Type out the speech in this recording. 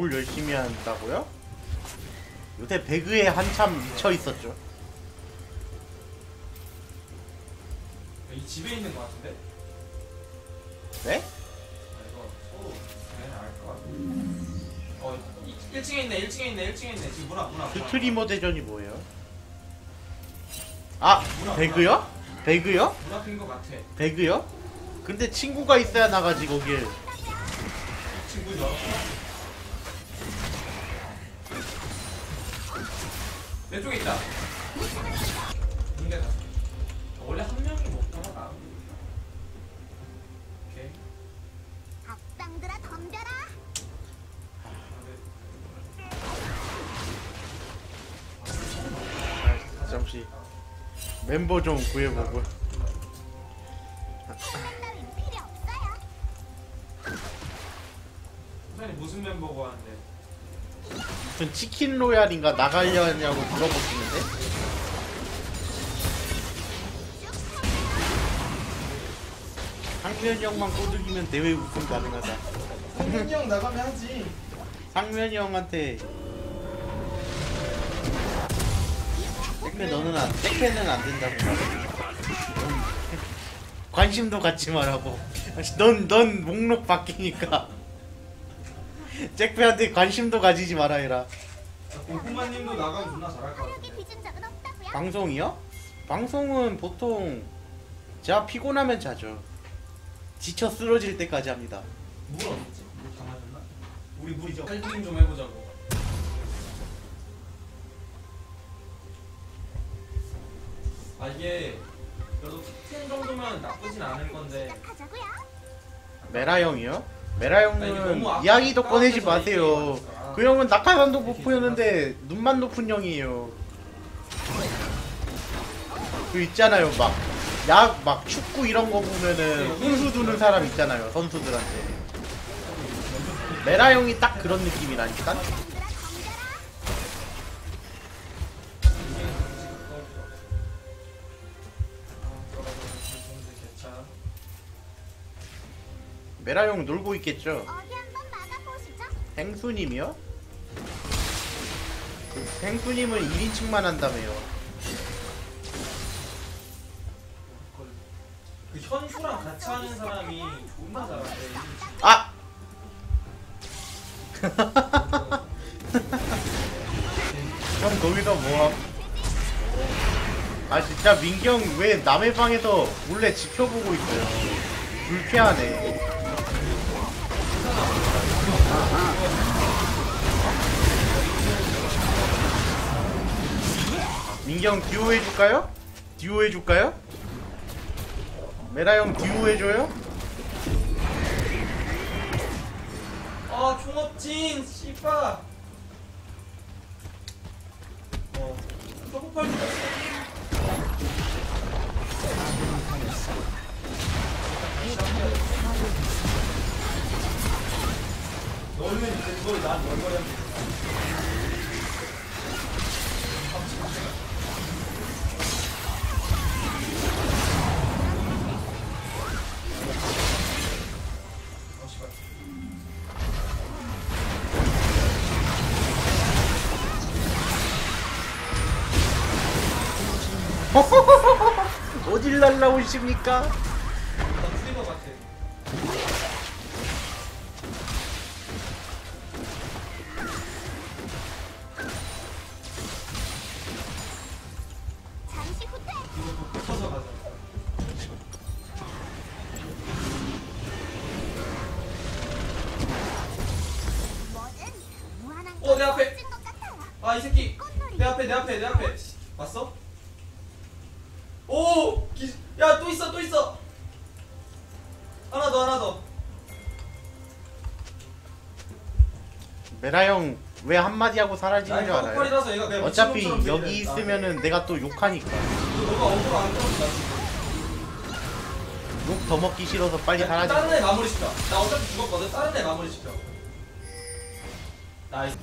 열심히 한다고요? 요새 배그에 한참 미쳐 있었죠. 이 집에 있는 것 같은데? 네? 아, 이거 서로 그냥 알것 같아. 어, 이- 1층에 있네, 1층에 있네, 1층에 있네. 지금 문화, 문화. 문화. 스트리머 대전이 뭐예요? 아 배그요? 배그요? 문 앞인 것 같아. 배그요? 근데 친구가 있어야 나가지 거길. 친구죠. 내 쪽에 있다. 문제다. 원래 한 명이 먹다가 나. 오케이. 악당들아 덤벼라. 아, 잠시 멤버 좀 구해보고. 필요 없어요. 무슨 멤버고 하는데? 무슨 치킨 로얄인가 나가려냐고 물어보시는데? 상면이 형만 꼬드기면 대회 우승 가능하다. 성민이 형 나가면 하지. 상면이 형한테 택배 너는 안 택배는 안 된다고 관심도 갖지 말라고. 넌 넌 목록 바뀌니까. 잭페한테 관심도 가지지 말아 해라. 고구마님도 나가면 존나 잘할 것 같은데. 방송이요? 방송은 보통 제가 피곤하면 자죠. 지쳐 쓰러질 때까지 합니다. 물 어딨지? 물 담아줬나? 우리 물이죠. 칼드림 좀 해보자고. 아 이게 그래도 10 정도면 나쁘진 않을 건데. 메라 형이요? 메라 아, 형은 이야기도 꺼내지 마세요. 얘기해가지고. 그 형은 낙하산도 못 보였는데 눈만 높은 형이에요. 그 있잖아요, 막 약 막 축구 이런 거 보면은 훈수 두는 사람 있잖아요, 선수들한테. 메라 형이 딱 그런 느낌이라니까. 메라 형 놀고 있겠죠. 어디 한번 막아보시죠. 행수님이요? 그 행수님은 1인칭만 한다며요. 그 현수랑 같이 하는 사람이 존나 잘하대. 아! 형 거기서 뭐함? 아 진짜 민경 왜 남의 방에서 몰래 지켜보고 있어요? 불쾌하네. 민경 듀오 해줄까요? 듀오 해줄까요? 메라 형 듀오 해줘요? 아 총업진 씨바. 너는 이제 그걸 난 어, 어딜 날라오십니까? 가자. 뭐든 무한한 어, 내 앞에. 같아요. 아, 이 새끼. 내 앞에, 내 앞에, 내 앞에. 봤어? 오! 기... 야, 또 있어, 또 있어! 하나 더, 하나 더. 메라 형 왜 한마디 하고 사라지는 줄 야, 알아요? 턱걸이라서 얘가 그냥 어차피 미친놈처럼 여기 들이댄다. 있으면은 내가 또 욕하니까 이거 너가 억울로 안 떨어진다, 지금. 욕 더 먹기 싫어서 빨리 야, 사라지 다른 애 마무리 시켜. 나 어차피 죽었거든. 다른 애 마무리 시켜. 나이스.